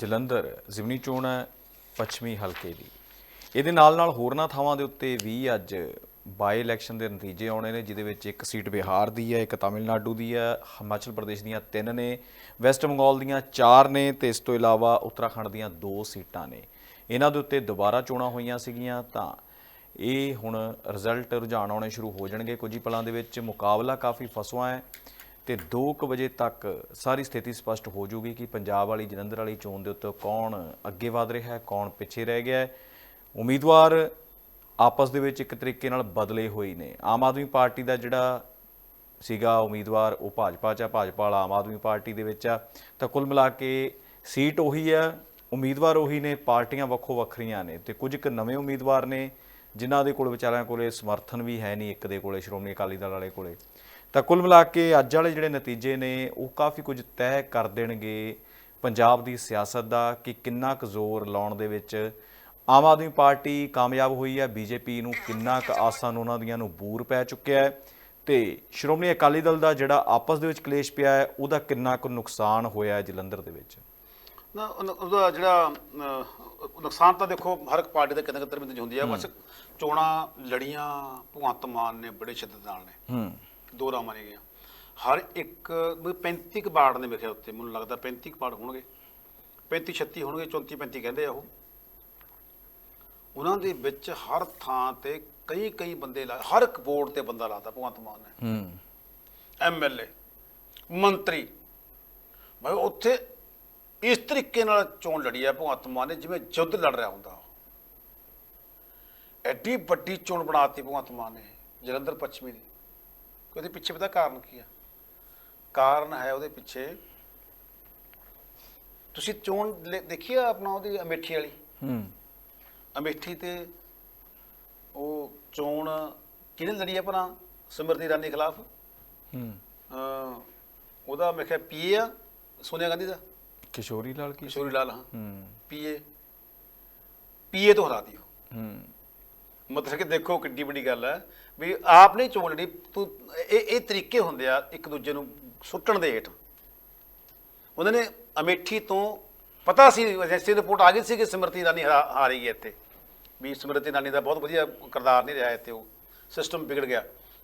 ਜਲੰਧਰ ਜ਼ਿਮਨੀ ਚੋਣ ਹੈ, ਪੱਛਮੀ ਹਲਕੇ ਦੀ। ਇਹਦੇ ਨਾਲ ਨਾਲ ਹੋਰਨਾਂ ਥਾਵਾਂ ਦੇ ਉੱਤੇ ਵੀ ਅੱਜ ਬਾਈ ਇਲੈਕਸ਼ਨ ਦੇ ਨਤੀਜੇ ਆਉਣੇ ਨੇ, ਜਿਹਦੇ ਵਿੱਚ ਇੱਕ ਸੀਟ ਬਿਹਾਰ ਦੀ ਹੈ, ਇੱਕ ਤਾਮਿਲਨਾਡੂ ਦੀ ਹੈ, ਹਿਮਾਚਲ ਪ੍ਰਦੇਸ਼ ਦੀਆਂ ਤਿੰਨ ਨੇ, ਵੈਸਟ ਬੰਗਾਲ ਦੀਆਂ ਚਾਰ ਨੇ ਤੇ ਇਸ ਤੋਂ ਇਲਾਵਾ ਉੱਤਰਾਖੰਡ ਦੀਆਂ ਦੋ ਸੀਟਾਂ ਨੇ। ਇਹਨਾਂ ਦੇ ਉੱਤੇ ਦੁਬਾਰਾ ਚੋਣਾਂ ਹੋਈਆਂ ਸੀਗੀਆਂ, ਤਾਂ ਇਹ ਹੁਣ ਰਿਜ਼ਲਟ ਰੁਝਾਨ ਆਉਣੇ ਸ਼ੁਰੂ ਹੋ ਜਾਣਗੇ। ਕੁਝ ਹੀ ਪਲਾਂ ਦੇ ਵਿੱਚ ਮੁਕਾਬਲਾ ਕਾਫੀ ਫਸਵਾ ਹੈ। ਤੇ 2:00 ਵਜੇ ਤੱਕ ਸਾਰੀ ਸਥਿਤੀ ਸਪਸ਼ਟ ਹੋ ਜਾਊਗੀ ਕਿ ਪੰਜਾਬ ਵਾਲੀ, ਜਲੰਧਰ ਵਾਲੀ ਚੋਣ ਦੇ ਉੱਤੇ ਕੌਣ ਅੱਗੇ ਵਧ ਰਿਹਾ ਹੈ, ਕੌਣ ਪਿੱਛੇ ਰਹਿ ਗਿਆ ਹੈ। ਉਮੀਦਵਾਰ ਆਪਸ ਦੇ ਵਿੱਚ ਇੱਕ ਤਰੀਕੇ ਨਾਲ ਬਦਲੇ ਹੋਏ ਨੇ। ਆਮ ਆਦਮੀ ਪਾਰਟੀ ਦਾ ਜਿਹੜਾ ਸੀਗਾ ਉਮੀਦਵਾਰ, ਉਹ ਭਾਜਪਾ ਚ ਆ, ਭਾਜਪਾ ਵਾਲਾ ਆਮ ਆਦਮੀ ਪਾਰਟੀ ਦੇ ਵਿੱਚ ਆ। ਤਾਂ ਕੁੱਲ ਮਿਲਾ ਕੇ ਸੀਟ ਉਹੀ ਆ ਉਮੀਦਵਾਰ ਉਹੀ ਨੇ, ਪਾਰਟੀਆਂ ਵੱਖੋ ਵੱਖਰੀਆਂ ਨੇ। ਤੇ ਕੁਝ ਕੁ ਨਵੇਂ ਉਮੀਦਵਾਰ ਨੇ, ਜਿਨ੍ਹਾਂ ਦੇ ਕੋਲ ਵਿਚਾਰਿਆਂ ਕੋਲੇ ਸਮਰਥਨ ਵੀ ਹੈ ਨਹੀਂ, ਇੱਕ ਦੇ ਕੋਲੇ, ਸ਼੍ਰੋਮਣੀ ਅਕਾਲੀ ਦਲ ਵਾਲੇ ਕੋਲੇ। ਤਾਂ ਕੁੱਲ ਮਿਲਾ ਕੇ ਅੱਜ ਵਾਲੇ ਜਿਹੜੇ ਨਤੀਜੇ ਨੇ ਉਹ ਕਾਫੀ ਕੁਝ ਤੈਅ ਕਰ ਦੇਣਗੇ ਪੰਜਾਬ ਦੀ ਸਿਆਸਤ ਦਾ ਕਿ ਕਿੰਨਾ ਕੁ ਜ਼ੋਰ ਲਾਉਣ ਦੇ ਵਿੱਚ ਆਮ ਆਦਮੀ ਪਾਰਟੀ ਕਾਮਯਾਬ ਹੋਈ ਹੈ ਬੀਜੇਪੀ ਨੂੰ ਕਿੰਨਾ ਕੁ ਆਸਾਂ ਨੂੰ ਉਹਨਾਂ ਦੀਆਂ ਨੂੰ ਬੂਰ ਪੈ ਚੁੱਕਿਆ ਹੈ ਤੇ ਸ਼੍ਰੋਮਣੀ ਅਕਾਲੀ ਦਲ ਦਾ ਜਿਹੜਾ ਆਪਸ ਦੇ ਵਿੱਚ ਕਲੇਸ਼ ਪਿਆ ਹੈ ਉਹਦਾ ਕਿੰਨਾ ਕੁ ਨੁਕਸਾਨ ਹੋਇਆ ਹੈ ਜਲੰਧਰ ਦੇ ਵਿੱਚ? ਨਾ ਉਹਦਾ ਜਿਹੜਾ ਨੁਕਸਾਨ ਤਾਂ ਦੇਖੋ ਹਰ ਇੱਕ ਪਾਰਟੀ ਦਾ ਕਿਤੇ ਨਾ ਕਿਤੇ ਵਿੱਚ ਹੁੰਦੀ ਆ ਬਸ ਚੋਣਾਂ ਲੜੀਆਂ ਭਗਵੰਤ ਮਾਨ ਨੇ ਬੜੇ ਸ਼ਿੱਦਤ ਨਾਲ ਨੇ। ਹੂੰ। ਦੋ ਰਾਮਾਂ ਨੇ ਗਿਆ ਹਰ ਇੱਕ ਵੀ 35 ਕੁ ਬਾੜ ਨੇ ਮੇਰੇ ਖਿਆਲ ਉੱਤੇ ਮੈਨੂੰ ਲੱਗਦਾ 35 ਕੁ ਬਾੜ ਹੋਣਗੇ। 35 36 ਹੋਣਗੇ 34 35 ਕਹਿੰਦੇ ਆ ਉਹ। ਉਹਨਾਂ ਦੇ ਵਿੱਚ ਹਰ ਥਾਂ ਤੇ ਕਈ ਕਈ ਬੰਦੇ ਲਾ ਹਰ ਇੱਕ ਬੋਰਡ ਤੇ ਬੰਦਾ ਲਾਤਾ ਭਗਵੰਤ ਮਾਨ ਨੇ। ਹੂੰ। ਐਮਐਲਏ ਮੰਤਰੀ। ਭਾਈ ਉੱਥੇ ਇਸ ਤਰੀਕੇ ਨਾਲ ਚੋਣ ਲੜੀ ਹੈ ਭਗਵੰਤ ਮਾਨ ਨੇ ਜਿਵੇਂ ਯੁੱਧ ਲੜ ਰਿਹਾ ਹੁੰਦਾ ਐਡੀ ਵੱਡੀ ਚੋਣ ਬਣਾਤੀ ਭਗਵੰਤ ਮਾਨ ਨੇ ਜਲੰਧਰ ਪੱਛਮੀ ਦੀ ਉਹਦੇ ਪਿੱਛੇ ਪਤਾ ਕਾਰਨ ਕੀ ਆ? ਕਾਰਨ ਹੈ ਉਹਦੇ ਪਿੱਛੇ। ਤੁਸੀਂ ਚੋਣ ਦੇਖੀ ਆ ਆਪਣਾ ਉਹਦੀ ਅਮੇਠੀ ਵਾਲੀ? ਹੂੰ। ਅਮੇਠੀ ਤੇ ਉਹ ਚੋਣ ਕਿਹਨੇ ਲੜੀ ਆ ਭਲਾ ਸਿਮਰਤੀ ਇਰਾਨੀ ਖਿਲਾਫ? ਹੂੰ। ਉਹਦਾ ਮੈਂ ਕਿਹਾ ਪੀਏ ਆ ਸੋਨੀਆ ਗਾਂਧੀ ਦਾ। ਕਿਸ਼ੋਰੀ ਲਾਲ ਕੀ ਕਿਸ਼ੋਰੀ ਲਾਲ ਹਾਂ। ਹੂੰ। ਪੀਏ ਪੀਏ ਤੋਂ ਹਰਾਤੀ ਉਹ ਹੂੰ। ਮਤਲਬ ਕਿ ਦੇਖੋ ਕਿੱਡੀ ਵੱਡੀ ਗੱਲ ਹੈ ਵੀ ਆਪ ਨਹੀਂ ਚੋਣ ਲੜੀ ਤੂੰ ਇਹ ਇਹ ਤਰੀਕੇ ਹੁੰਦੇ ਆ ਇੱਕ ਦੂਜੇ ਨੂੰ ਸੁੱਟਣ ਦੇ ਹੇਠ। ਉਹਨਾਂ ਨੇ ਅਮੇਠੀ ਤੋਂ ਪਤਾ ਸੀ ਐਸੀ ਰਿਪੋਰਟ ਆ ਗਈ ਸੀ ਕਿ ਸਿਮਰਤੀ ਇਰਾਨੀ ਹਰਾ ਹਾਰੀ ਹੈ ਇੱਥੇ। ਵੀ ਸਿਮਰਤੀ ਇਰਾਨੀ ਦਾ ਬਹੁਤ ਵਧੀਆ ਕਿਰਦਾਰ ਨਹੀਂ ਰਿਹਾ ਇੱਥੇ ਉਹ। ਸਿਸਟਮ ਵਿਗੜ ਗਿਆ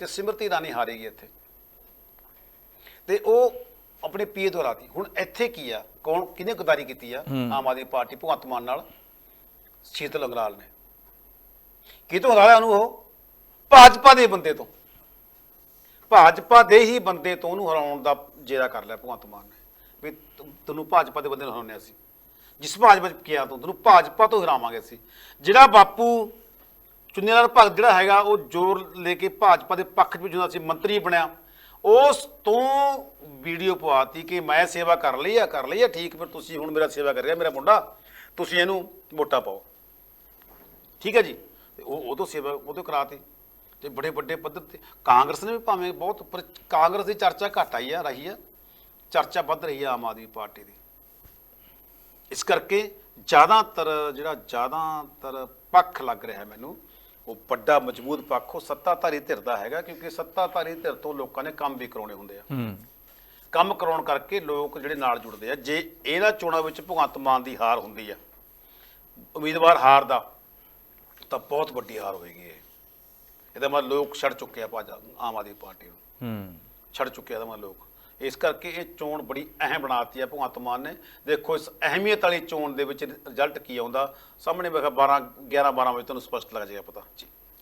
ਤੇ ਸਿਮਰਤੀ ਇਰਾਨੀ ਹਾਰੇਗੀ ਇੱਥੇ। ਤੇ ਉਹ ਆਪਣੇ ਪੀਏ ਤੋਂ ਹਰਾਤੀ ਹੁਣ ਇੱਥੇ ਕੀ ਆ? ਕੌਣ ਕਿਹਨੇ ਗਦਾਰੀ ਕੀਤੀ ਆ? ਆਮ ਆਦਮੀ ਪਾਰਟੀ ਭਗਵੰਤ ਮਾਨ ਨਾਲ ਸ਼ੀਤਲ ਅੰਗਰਾਲ ਨੇ। ਕਿਤੋਂ ਹਰਾਇਆ ਉਹਨੂੰ ਉਹ? ਭਾਜਪਾ ਦੇ ਬੰਦੇ ਤੋਂ। ਭਾਜਪਾ ਦੇ ਹੀ ਬੰਦੇ ਤੋਂ ਉਹਨੂੰ ਹਰਾਉਣ ਦਾ ਜੇਰਾ ਕਰ ਲਿਆ ਭਗਵੰਤ ਮਾਨ ਨੇ। ਵੀ ਤੂੰ, ਤੈਨੂੰ ਭਾਜਪਾ ਦੇ ਬੰਦੇ ਨੂੰ ਹਰਾਉਣੇ ਸੀ ਜਿਸ ਭਾਜਪਾ ਚ ਕਿਹਾ ਤੂੰ, ਤੈਨੂੰ ਭਾਜਪਾ ਤੋਂ ਹਰਾਵਾਂਗੇ ਅਸੀਂ। ਜਿਹੜਾ ਬਾਪੂ ਚੁੰਨੀ ਨਾਲ ਭਗਤ ਜਿਹੜਾ ਹੈਗਾ, ਉਹ ਜ਼ੋਰ ਲੈ ਕੇ ਭਾਜਪਾ ਦੇ ਪੱਖ ਵਿੱਚ ਹੁੰਦਾ ਸੀ ਮੰਤਰੀ ਬਣਿਆ, ਉਸ ਤੋਂ ਵੀਡੀਓ ਪਵਾਤੀ ਕਿ ਮੈਂ ਸੇਵਾ ਕਰ ਲਈ ਆ, ਕਰ ਲਈ ਆ, ਠੀਕ, ਫਿਰ ਤੁਸੀਂ ਹੁਣ ਮੇਰਾ ਸੇਵਾ ਕਰ ਰਿਹਾ ਮੇਰਾ ਮੁੰਡਾ, ਤੁਸੀਂ ਇਹਨੂੰ ਵੋਟਾਂ ਪਾਓ। ਠੀਕ ਹੈ ਜੀ? ਤੇ ਉਹ ਤੋਂ ਸੇਵਾ ਤੋਂ ਕਰਾਤੀ। ਤੇ ਬੜੇ ਵੱਡੇ ਪੱਧਰ ਤੇ ਕਾਂਗਰਸ ਨੇ ਵੀ ਭਾਵੇਂ ਬਹੁਤ ਪਰ ਕਾਂਗਰਸ ਦੀ ਚਰਚਾ ਘੱਟ ਆਈ ਆ ਰਹੀ ਆ ਚਰਚਾ ਵੱਧ ਰਹੀ ਆ ਆਮ ਆਦਮੀ ਪਾਰਟੀ ਦੀ। ਇਸ ਕਰਕੇ ਜ਼ਿਆਦਾਤਰ ਜਿਹੜਾ ਜ਼ਿਆਦਾਤਰ ਪੱਖ ਲੱਗ ਰਿਹਾ ਮੈਨੂੰ ਉਹ ਵੱਡਾ ਮਜ਼ਬੂਤ ਪੱਖ ਉਹ ਸੱਤਾਧਾਰੀ ਧਿਰ ਦਾ ਹੈਗਾ ਕਿਉਂਕਿ ਸੱਤਾਧਾਰੀ ਧਿਰ ਤੋਂ ਲੋਕਾਂ ਨੇ ਕੰਮ ਵੀ ਕਰਾਉਣੇ ਹੁੰਦੇ ਆ। ਕੰਮ ਕਰਾਉਣ ਕਰਕੇ ਲੋਕ ਜਿਹੜੇ ਨਾਲ ਜੁੜਦੇ ਆ। ਜੇ ਇਹਨਾਂ ਚੋਣਾਂ ਵਿੱਚ ਭਗਵੰਤ ਮਾਨ ਦੀ ਹਾਰ ਹੁੰਦੀ ਆ ਉਮੀਦਵਾਰ ਹਾਰਦਾ ਤਾਂ ਬਹੁਤ ਵੱਡੀ ਹਾਰ ਹੋਏਗੀ ਇਹ। ਇਹਦਾ ਮਤਲਬ ਲੋਕ ਛੱਡ ਚੁੱਕੇ ਆ ਭਾਜਪਾ ਆਮ ਆਦਮੀ ਪਾਰਟੀ ਨੂੰ। ਹੂੰ। ਛੱਡ ਚੁੱਕੇ ਆ ਇਹਦਾ ਮਤਲਬ ਲੋਕ। ਇਸ ਕਰਕੇ ਇਹ ਚੋਣ ਬੜੀ ਅਹਿਮ ਬਣਾਤੀ ਹੈ ਭਗਵੰਤ ਮਾਨ ਨੇ। ਦੇਖੋ ਇਸ ਅਹਿਮੀਅਤ ਵਾਲੀ ਚੋਣ ਦੇ ਵਿੱਚ ਰਿਜ਼ਲਟ ਕੀ ਆਉਂਦਾ? ਸਾਹਮਣੇ ਕਿਹਾ 12 11 12 ਵਜੇ ਤੁਹਾਨੂੰ ਸਪਸ਼ਟ ਲੱਗ ਜਾਏਗਾ ਪਤਾ। ਜੀ।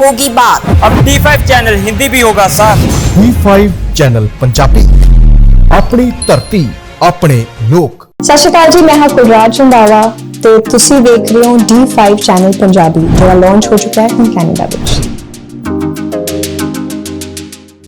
होगी बात अब D5 चैनल हिंदी भी होगा सर D5 ਚੈਨਲ ਪੰਜਾਬੀ ਆਪਣੀ ਧਰਤੀ ਆਪਣੇ ਲੋਕ ਸਤਿ ਸ਼੍ਰੀ ਅਕਾਲ ਜੀ ਮੈਂ ਹਾਂ ਕੁਲਰਾਜ ਰੰਧਾਵਾ ਤੇ ਤੁਸੀਂ ਵੇਖ ਰਹੇ ਹੋ D5 ਚੈਨਲ ਪੰਜਾਬੀ ਜਿਹੜਾ ਲਾਂਚ ਹੋ ਚੁੱਕਾ ਹੈ ਹੁਣ ਕੈਨੇਡਾ ਵਿੱਚ